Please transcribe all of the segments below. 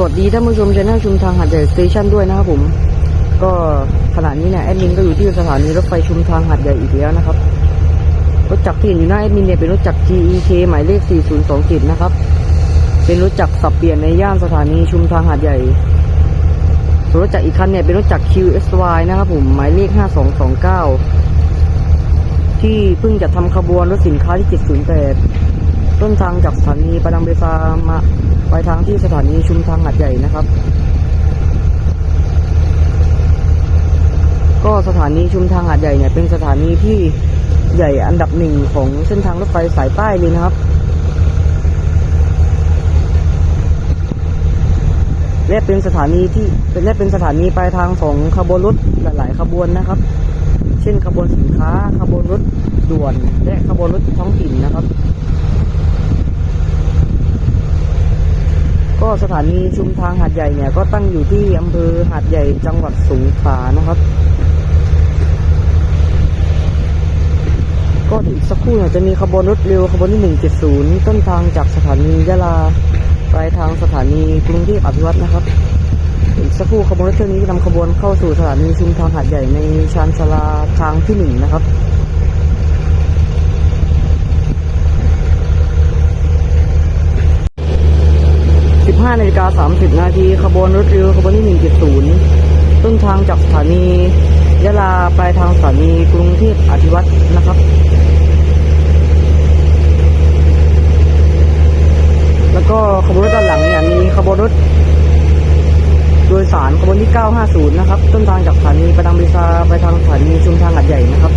สวัสดีท่านผู้ชมช anel ชุมทางหัดใหญ่สเตชันด้วยนะครับผม ก็ขณะนี้เนี่ยแอดมินก็อยู่ที่สถานีรถไฟชุมทางหัดใหญ่อีกแล้วนะครับรถจักรที่เห็นอยู่หน้าแอดมินเนี่ยเป็นรถจักร GEK หมายเลข 4027 นะครับ เป็นรถจักรสับเปลี่ยนในย่านสถานีชุมทางหัดใหญ่ส่วนรถจักรอีกคันเนี่ยเป็นรถจักร QSY นะครับผมหมายเลข 5229 ที่เพิ่งจะทำขบวนรถสินค้าที่ 708 ต้นทางจากสถานีประดังเบซามาไปทางที่สถานีชุมทางหัดใหญ่นะครับ ก็สถานีชุมทางหัดใหญ่เนี่ยเป็นสถานีที่ใหญ่อันดับหนึ่งของเส้นทางรถไฟสายใต้เลยนะครับ และเป็นสถานีที่เป็นและเป็นสถานีปลายทางของขบวนรถหลาย ๆ ขบวนนะครับ เช่นขบวนสินค้าขบวนรถด่วน และขบวนรถท้องถิ่นนะครับ ก็สถานีชุมทางหาดใหญ่เนี่ยก็ตั้งอยู่ที่อำเภอหาดใหญ่จังหวัดสงขลานะครับ ก็อีกสักครู่เนี่ยจะมีขบวนรถเร็วขบวนที่ 170 ต้นทางจากสถานียะลาปลายทางสถานีกรุงเทพอภิวัตรนะครับ อีกสักครู่ขบวนรถเที่ยวนี้จะนำขบวนเข้าสู่สถานีชุมทางหาดใหญ่ในชานชาลาทางที่หนึ่งนะครับ 15นาฬิกา30 นาทีขบวนรถเร็วขบวนที่ 170 ต้นทางจากสถานียะลาปลายทางสถานีกรุงเทพอภิวัตรนะครับ แล้วก็ขบวนรถด้านหลังเนี่ยมีขบวนรถโดยสารขบวนที่ 950 นะครับ ต้นทางจากสถานีประดังเบซาไปทางสถานีชุมทางหัดใหญ่นะครับ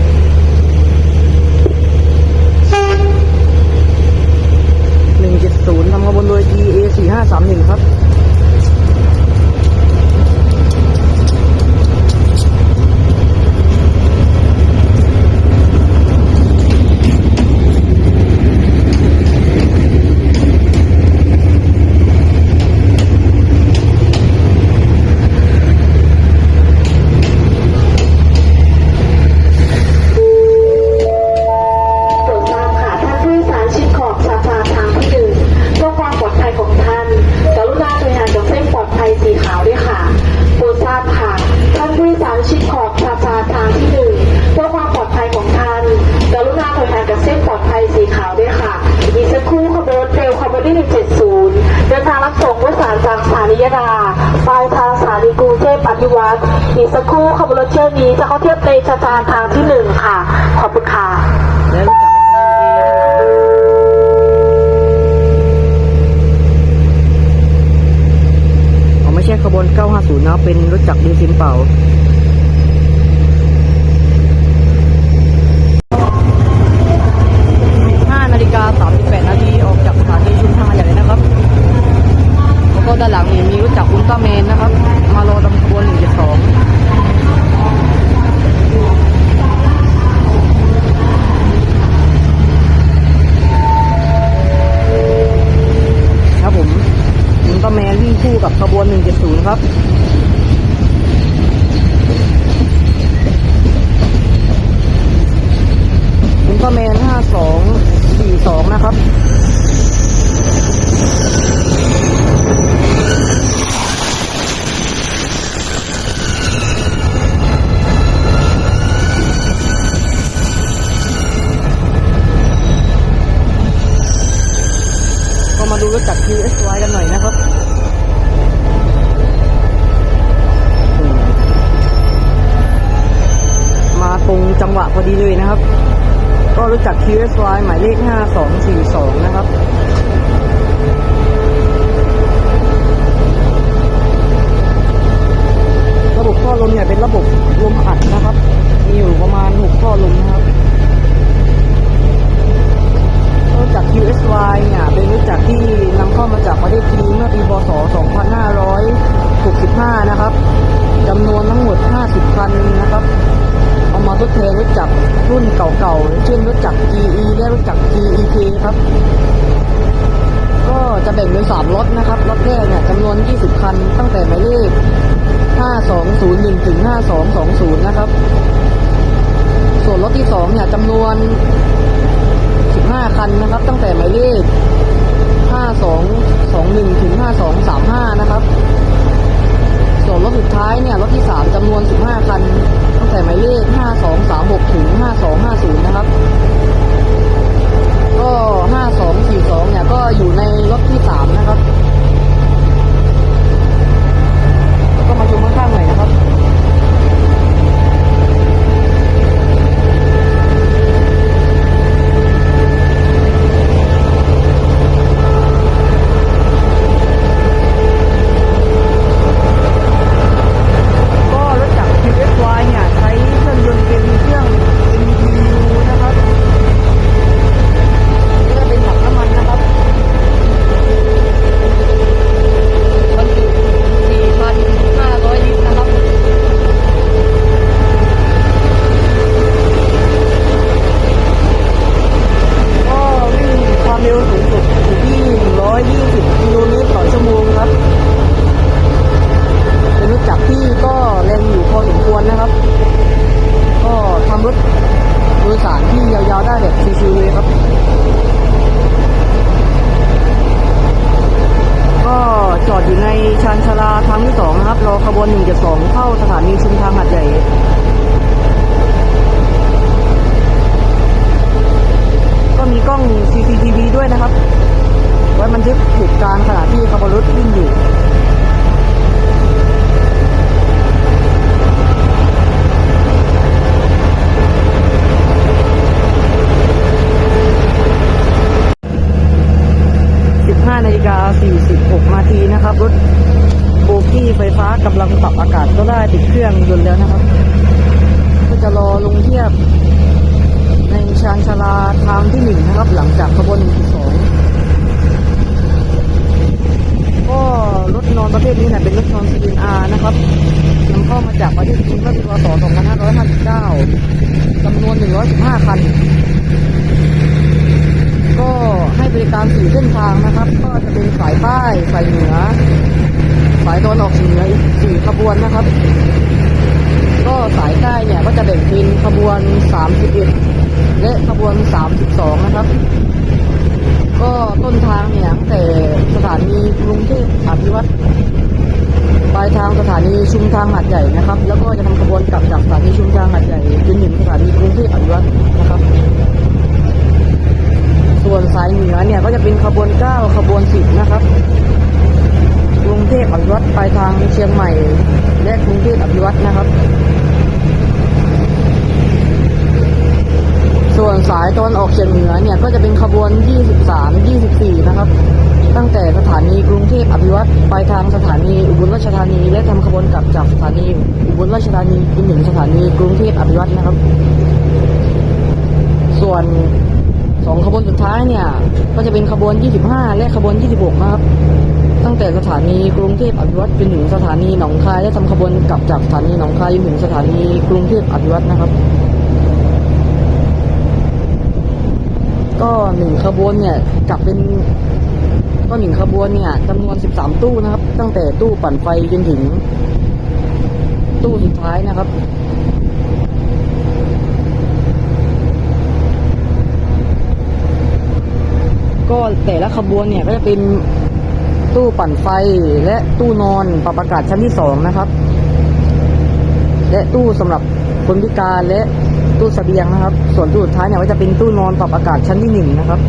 ศูนย์ทำขบวนโดย DA 4531ครับ อีกสักครู่ขบวนรถเที่ยวนี้จะเข้าเทียบเตชะจานทางที่หนึ่งค่ะ ขอบคุณค่ะไม่ใช่ขบวน 950นะเป็นรถจักรดีซินเป่า QSY กันหน่อยนะครับมมาตรงจังหวะพอดีเลยนะครับ ก็รู้จัก QSY หมายเลข 5242 นะครับระบบท่อลมเนี่ยเป็นระบบลมอัดนะครับ มีอยู่ประมาณ 6 ท่อลมนะครับ QSY เนี่ยเป็นรถจักรที่นำเข้ามาจากประเทศจีนเมื่อปีพศ 2565 นะครับจำนวนทั้งหมด 50 คันนะครับ เอามาทดแทนรถจักรรุ่นเก่าๆ เช่นรถจักร GE และรถจักร GEK ครับ ก็จะแบ่งเป็น 3 รถนะครับ รถแรกเนี่ยจำนวน 20 คัน ตั้งแต่หมายเลข 5201 ถึง 5220 นะครับ ส่วนรถที่ 2 เนี่ยจำนวน 5 คันนะครับ ตั้งแต่หมายเลข 5221 ถึง 5235 นะครับ ส่วนรถสุดท้ายเนี่ย รถที่ 3จำนวน 15 คัน ตั้งแต่หมายเลข 5236 ถึง 5250 นะครับ ก็ 5242 เนี่ย ก็อยู่ในรถที่ 3 นะครับ แล้วก็มาชมข้างๆหน่อยนะครับ ส้นทางนะครับ ก็จะเป็นสายใต้สายเหนือ สายตะวันออกเฉียงเหนืออีกสี่ขบวนนะครับ ก็สายใต้เนี่ยก็จะแบ่งเป็นขบวน 31 และขบวน 32 นะครับ ก็ต้นทางเนี่ยตั้งแต่สถานีกรุงเทพอภิวัตรปลายทางสถานีชุมทางหัดใหญ่นะครับ แล้วก็จะทำขบวนกลับจากสถานีชุมทางหัดใหญ่จนถึงสถานีกรุงเทพอภิวัตรนะครับ ส่วนสายเหนือเนี่ยก็จะเป็นขบวน9ขบวน10นะครับกรุงเทพอภิวัตรปทางเชียงใหม่ และกรุงเทพอภิวัตนะครับ ส่วนสายตะวันออกเฉียงเหนือเนี่ยก็จะเป็นขบวน 23 24 นะครับ ตั้งแต่สถานีกรุงเทพอภิวัตรปทางสถานีอุบลราชธานี และทำขบวนกลับจากสถานีอุบลราชธานีจนถึงสถานีกรุงเทพอภิวัตนะครับ ส่วน สองขบวนสุดท้ายเนี่ย ก็จะเป็นขบวน 25 และขบวน 26 นะครับ ตั้งแต่สถานีกรุงเทพอภิวัตรจนถึงสถานีหนองคายและทำขบวนกลับจากสถานีหนองคายจนถึงสถานีกรุงเทพอภิวัตรนะครับ ก็หนึ่งขบวนเนี่ยกลับเป็นก็หนึ่งขบวนเนี่ยจำนวน 13 ตู้นะครับ ตั้งแต่ตู้ปั่นไฟจนถึงตู้สุดท้ายนะครับ ก็แต่ละขบวนเนี่ยก็จะเป็นตู้ปั่นไฟและตู้นอนปรับอากาศชั้นที่สองนะครับ และตู้สำหรับคนพิการและตู้เสบียงนะครับ ส่วนตู้สุดท้ายเนี่ยก็จะเป็นตู้นอนปรับอากาศชั้นที่หนึ่งนะครับ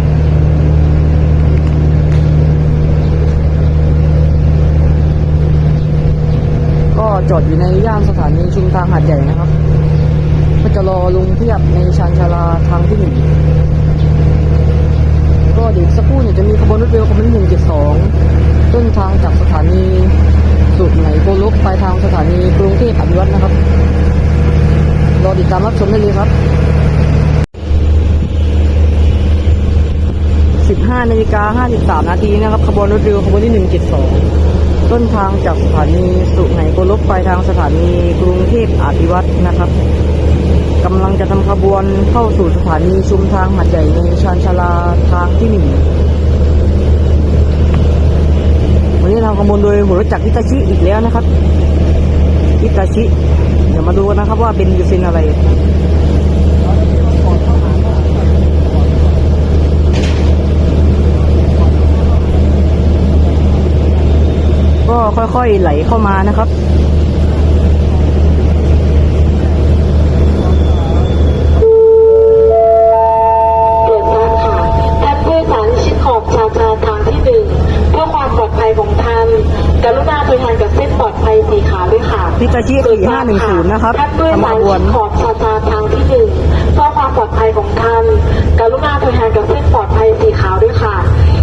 ก็จอดอยู่ในย่านสถานีชุมทางหาดใหญ่นะครับ ก็จะรอลงเทียบในชานชาลาทางที่หนึ่ง ก็เดี๋ยวสักครู่เนี่ยจะมีขบวนรถเร็วขบวนหนึ่งเจ็ดสองต้นทางจากสถานีสุดไหนโกลกไปทางสถานีกรุงเทพอภิวัตรนะครับรอติดตามรับชมได้เลยครับ 15นาฬิกา53 นาทีนะครับขบวนรถเร็วขบวนที่ 172 ต้นทางจากสถานีสุไหนโกลกไปทางสถานีกรุงเทพอภิวัตรนะครับ กำลังจะทำขบวนเข้าสู่สถานีชุมทางหัดใหญ่ในชานชาลาทางที่หนึ่งวันนี้เราขบวนโดยหัวรถจักรฮิตาชิอีกแล้วนะครับฮิตาชิ เดี๋ยวมาดูนนะครับว่าเป็นยูเซนอะไรก็ค่อยๆไหลเข้ามานะครับ พิกาชิ4510 นะครับท่านผู้โดยสารทำขบวนชิดขอบชาชาทางที่หนึ่งเพื่อความปลอดภัยของท่านกรุณาเดินทางกับเส้นปลอดภัยสีขาวด้วยค่ะ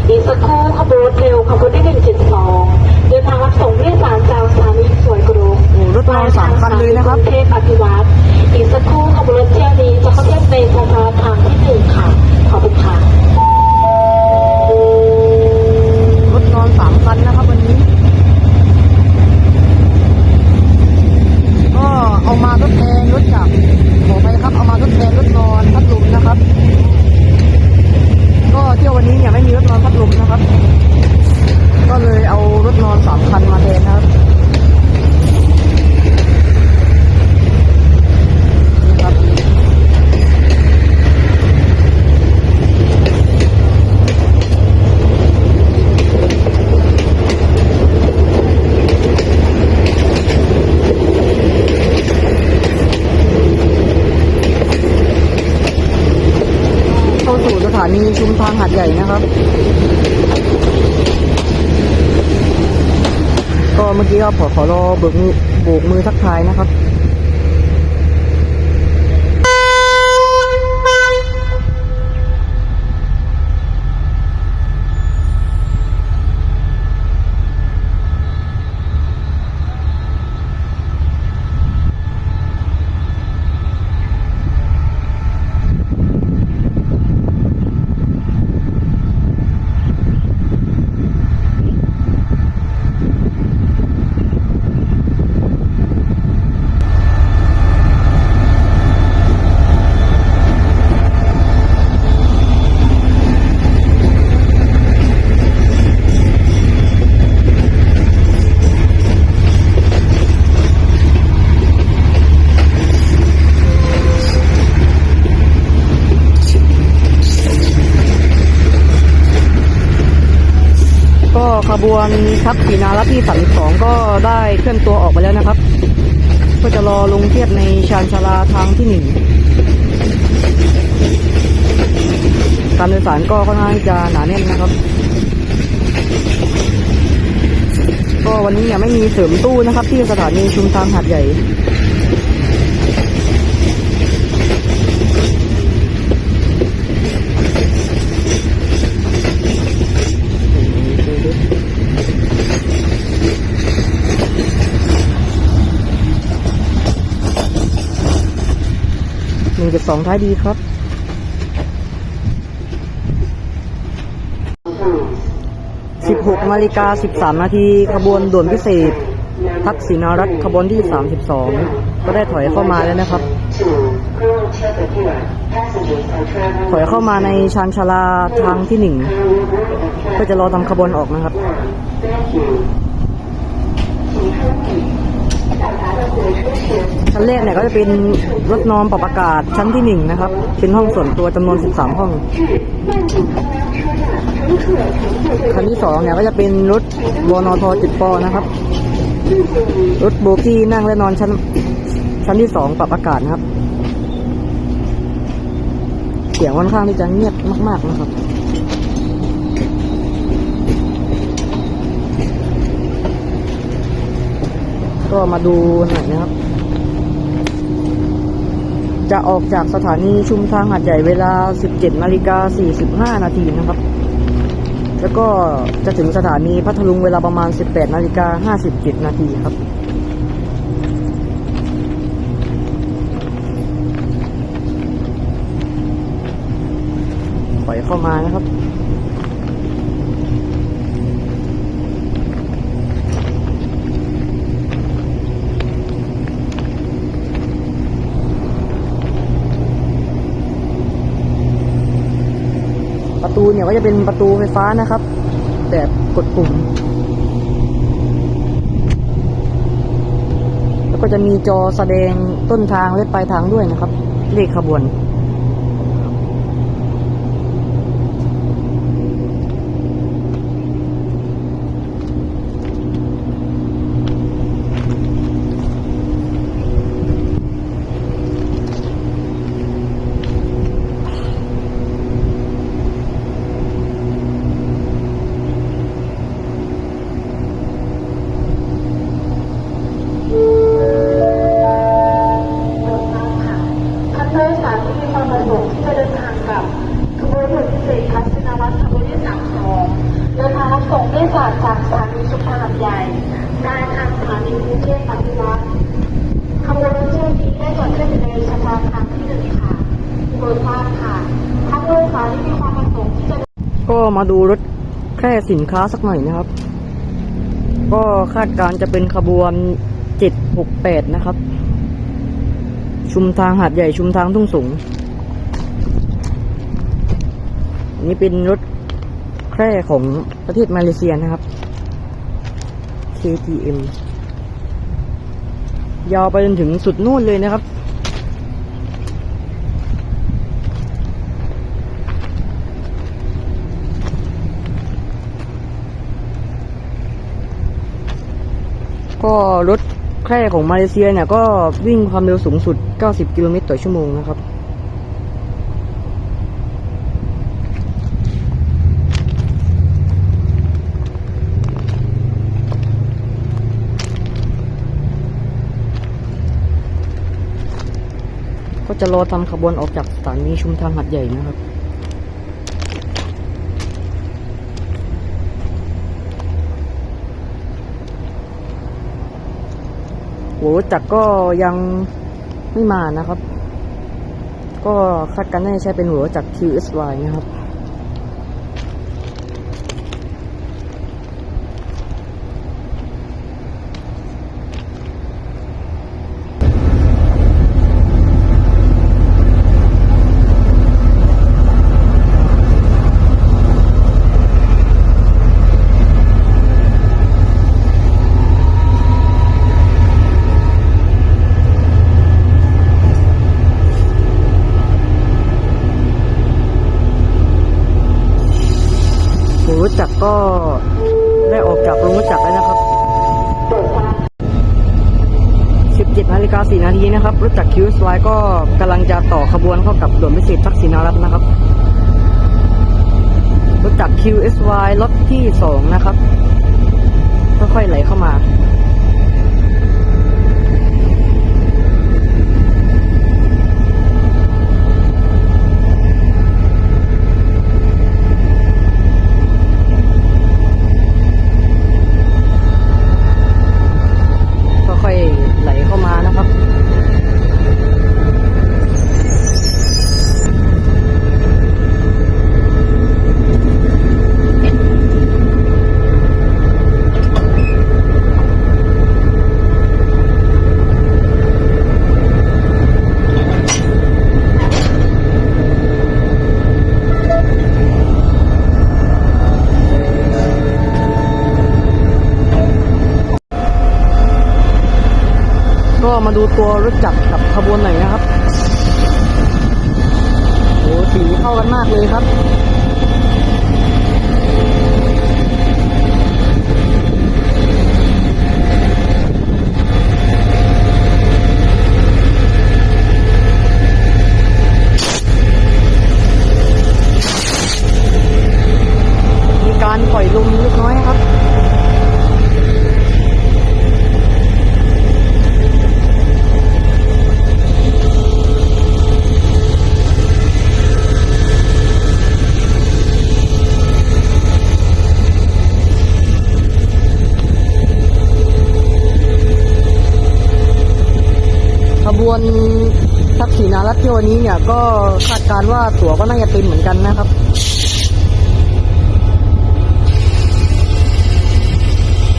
อีกสักครู่ขบวนรถเร็วขบวนที่หนึ่งเจ็ดสองเดินทางรับส่งผู้โดยสารจากสถานีสวยกรุงโอ้รถนอนสามคันเลยนะครับกรุงเทพอภิวัตรอีกสักครู่ขบวนรถเที่ยวนี้จะเข้าเทียบในสถาทางที่หนึ่งค่ะ ขอบคุณค่ะ รถจากขอไปครับเอามารถแทนรถนอนพัดลมนะครับ ก็เที่ยววันนี้เนี่ยไม่มีรถนอนพัดลมนะครับ ก็เลยเอารถนอนสามคันมาแทนนะครับ ขอขอรอเบิกมือโบกมือทักทายนะครับ ก็ขบวนทัพสีนารัตที่32ก็ได้เคลื่อนตัวออกไปแล้วนะครับ ก็จะรอลงเทียบในชานชาลาทางที่หนึ่งการโดยสารก็ค่อนข้างจะหนาแน่นนะครับ ก็วันนี้ยังไม่มีเสริมตู้นะครับ ที่สถานีชุมทางหาดใหญ่ ดสองท้ายดีครับ สิบหกนาฬิกาสิบสามนาทีขบวนด่วนพิเศษ ทักษิณารัฐขบวนที่สามสิบสองก็ได้ถอยเข้ามาแล้วนะครับ ถอยเข้ามาในชานชาลาทางที่หนึ่งก็จะรอทำขบวนออกนะครับ ชั้นแรกเนี่ยก็จะเป็นรถนอนปรับอากาศชั้นที่หนึ่งนะครับ เป็นห้องส่วนตัวจำนวน 13 ห้องคันที่สองเนี่ยก็จะเป็นรถวนทจิตปอนะครับ รถโบกี้นั่งและนอนชั้น ชั้นที่สองปรับอากาศนะครับ เสียงค่อนข้างที่จะเงียบมากๆนะครับก็มาดูหน่อยนะครับ จะออกจากสถานีชุมทางหาดใหญ่เวลา 17นาฬิกา45 นาทีนะครับ แล้วก็จะถึงสถานีพัทลุงเวลาประมาณ 18นาฬิกา57 นาทีครับปล่อยเข้ามานะครับ ประตูเนี่ยก็จะเป็นประ ตูไฟฟ้านะครับ แบบกดปุ่ม แล้วก็จะมีจอแสดงต้นทางและปลายทางด้วยนะครับ เลขขบวนท่านโดยสารที่มีความประสงค์ที่จะเดินทางกับขบวนรถพิเศษทัศนวัตรขบวนที่32เดินทางรับส่งด้วยสารจากสถานีชุมทางหาดใหญ่ได้ทางสถานีกรุงเทพปฏิวัติขบวนรถเที่ยวนี้ได้จอดขึ้นอยู่ในชานชาลาทางที่หนึ่งค่ะโปรดทราบค่ะท่านโดยสารที่มีความประสงค์ที่จะ ก็มาดูรถแค่ สินค้าสักหน่อยนะครับ ก็คาดการจะเป็นขบวน768นะครับ ชุมทางหาดใหญ่ชุมทางทุ่งสูงอันนี้เป็นรถแคร่ของประเทศมาเลเซียนะครับ KTM ยาวไปจนถึงสุดนู่นเลยนะครับ ก็รถแคร่ของมาเลเซียเนี่ยก็วิ่งความเร็วสูงสุด 90 กิโลเมตรต่อชั่วโมงนะครับก็จะรอทำขบวนออกจากสถานีชุมทางหัดใหญ่นะครับ โหรถจักรก็ยังไม่มานะครับ ก็คาดการณ์น่าจะใช้เป็นหัวจักร QSY นะครับ ได้ออกจากโรงรถจักรแล้วนะครับ 17นาฬิกา4นาทีนะครับ รถจักร QSY ก็กำลังจะต่อขบวนเข้ากับด่วนพิเศษทักษิณารัตน์นะครับ รถจักร QSY รถที่ 2 นะครับ ค่อยๆไหลเข้ามา ตัวรถจักรกับขบวนไหนนะครับโอ้สีเข้ากันมากเลยครับ มีการปล่อยลมเล็กน้อยครับ ขบวนทักษิณารั ตอนนี้เนี่ยก็คาดการณ์ว่าตั๋วก็น่าจะเต็มเหมือนกันนะครับ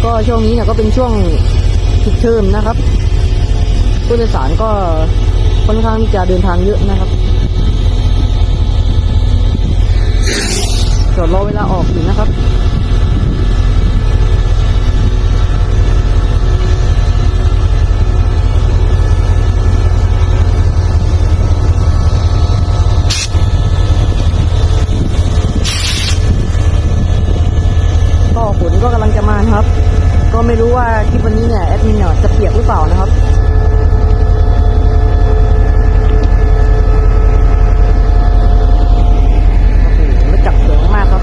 ก็ช่วงนี้เนี่ยก็เป็นช่วงปิดเทอมนะครับ ผู้โดยสารก็ค่อนข้างที่จะเดินทางเยอะนะครับจอดรอเวลาออกอยู่นะครับ ก็ฝนก็กำลังจะมานะครับ ก็ไม่รู้ว่าคลิปวันนี้เนี่ยแอดมินเนี่ยจะเปียกหรือเปล่านะครับ โอ้โหรถจักรสวยมากครับ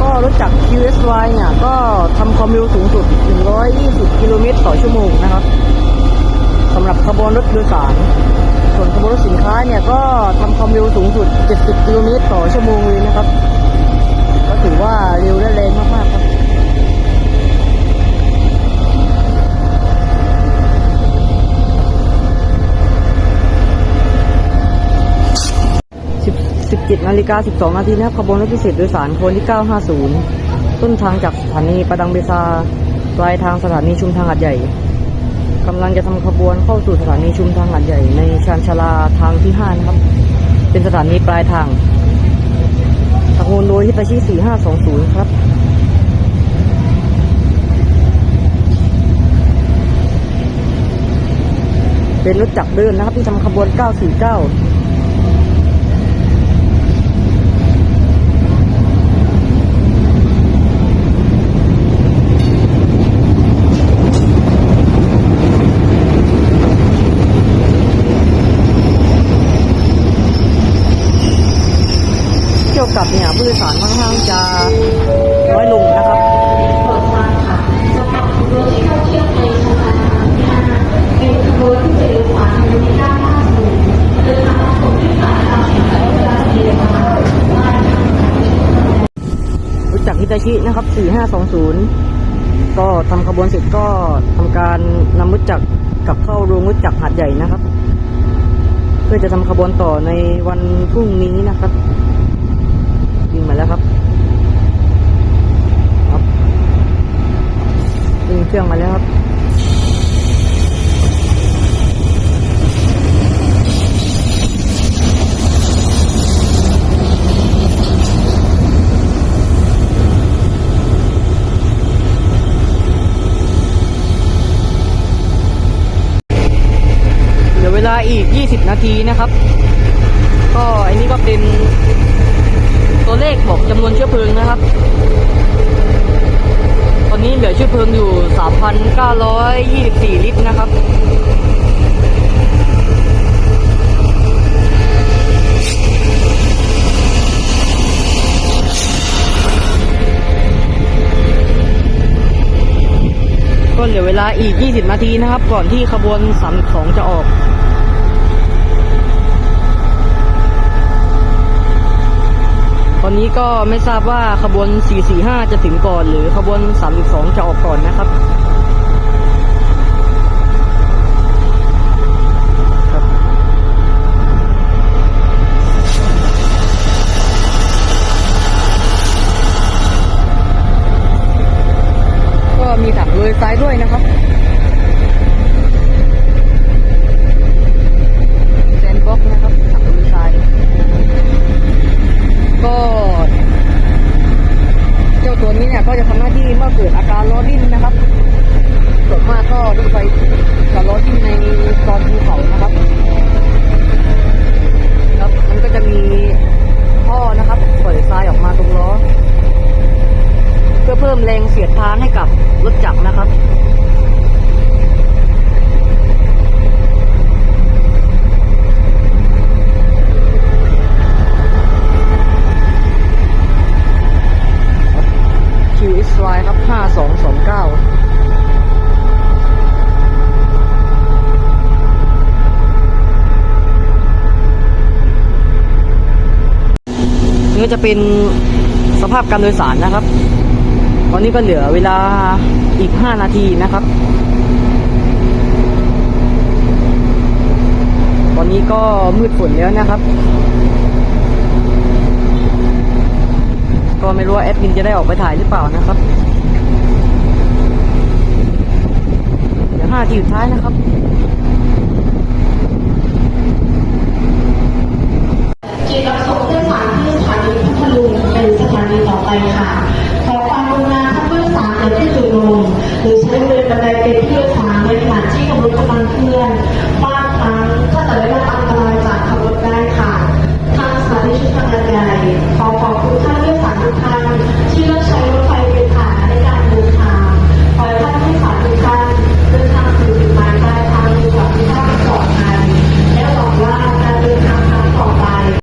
ก็รถจักร QSY เนี่ยก็ทำความเร็วสูงสุด 120 กิโลเมตรต่อชั่วโมงนะครับสำหรับขบวนรถโดยสาร ส่วนขบวนรถสินค้าเนี่ยก็ทำ ความเร็วสูงสุด 70 กิโลเมตรต่อชั่วโมงเลยนะครับ ก็ถือว่าเร็วและแรงมากๆครับ17นาฬิกา12นาทีนะครับขบวนรถพิเศษโดยสารโคนที่ 950 ต้นทางจากสถานีประดังเบซาปลายทางสถานีชุมทางหัดใหญ่กำลังจะทำขบวนเข้าสู่สถานีชุมทางหัดใหญ่ในชานชาลาทางที่ 5 นะครับ เป็นสถานีปลายทางขบวนโดยฮิตาชิ4520 ครับเป็นรถจักรเดินนะครับที่ทำขบวน 949 นะครับ 4520 ก็ทำขบวนเสร็จก็ทำการนำมุดจักรกลับเข้าโรงมุดจักรหาดใหญ่นะครับ เพื่อจะทำขบวนต่อในวันพรุ่งนี้นะครับวิ่งมาแล้วครับครับวิ่งเครื่องมาแล้วครับ เหลือเวลาอีก 20 นาทีนะครับ ก็อันนี้ก็เป็นตัวเลขบอกจำนวนเชื้อเพลิงนะครับ ตอนนี้เหลือเชื้อเพลิงอยู่ 3,924 ลิตรนะครับก็เหลือเวลาอีก 20 นาทีนะครับ ก่อนที่ขบวน32จะออก อนนี้ก็ไม่ทราบว่าขบวน 445 จะถึงก่อน หรือขบวน32จะออกก่อนนะครับครับก็มีถังเลยซ้ายด้วยนะครับ แซนบ็อกซ์นะครับถังเลยซ้าย ก็ เจ้าตัวนี้เนี่ยก็จะทำหน้าที่เมื่อเกิดอาการล้อดิ้นนะครับส่วนมากก็รถไฟจะล้อดิ้นในตอนภูเขานะครับ ครับมันก็จะมีท่อนะครับปล่อยทรายออกมาตรงล้อ เพื่อเพิ่มแรงเสียดทานให้กับรถจักรนะครับ QSY ครับ 5229 นี่ก็ จะเป็นสภาพการโดยสารนะครับ ตอนนี้ก็เหลือเวลาอีก 5 นาทีนะครับ ตอนนี้ก็มืดฝนแล้วนะครับ ก็ไม่รู้ว่าแอดมินจะได้ออกไปถ่ายหรือเปล่านะครับเดี๋ยวห้าทีสุดท้ายนะครับ ไปค่ะ ขอความกรุณาท่านผู้โดยสารอย่าที่จุดลงหรือใช้เรือบันไดเป็นที่โดยสารในขณะที่กำลังกำลังเคลื่อน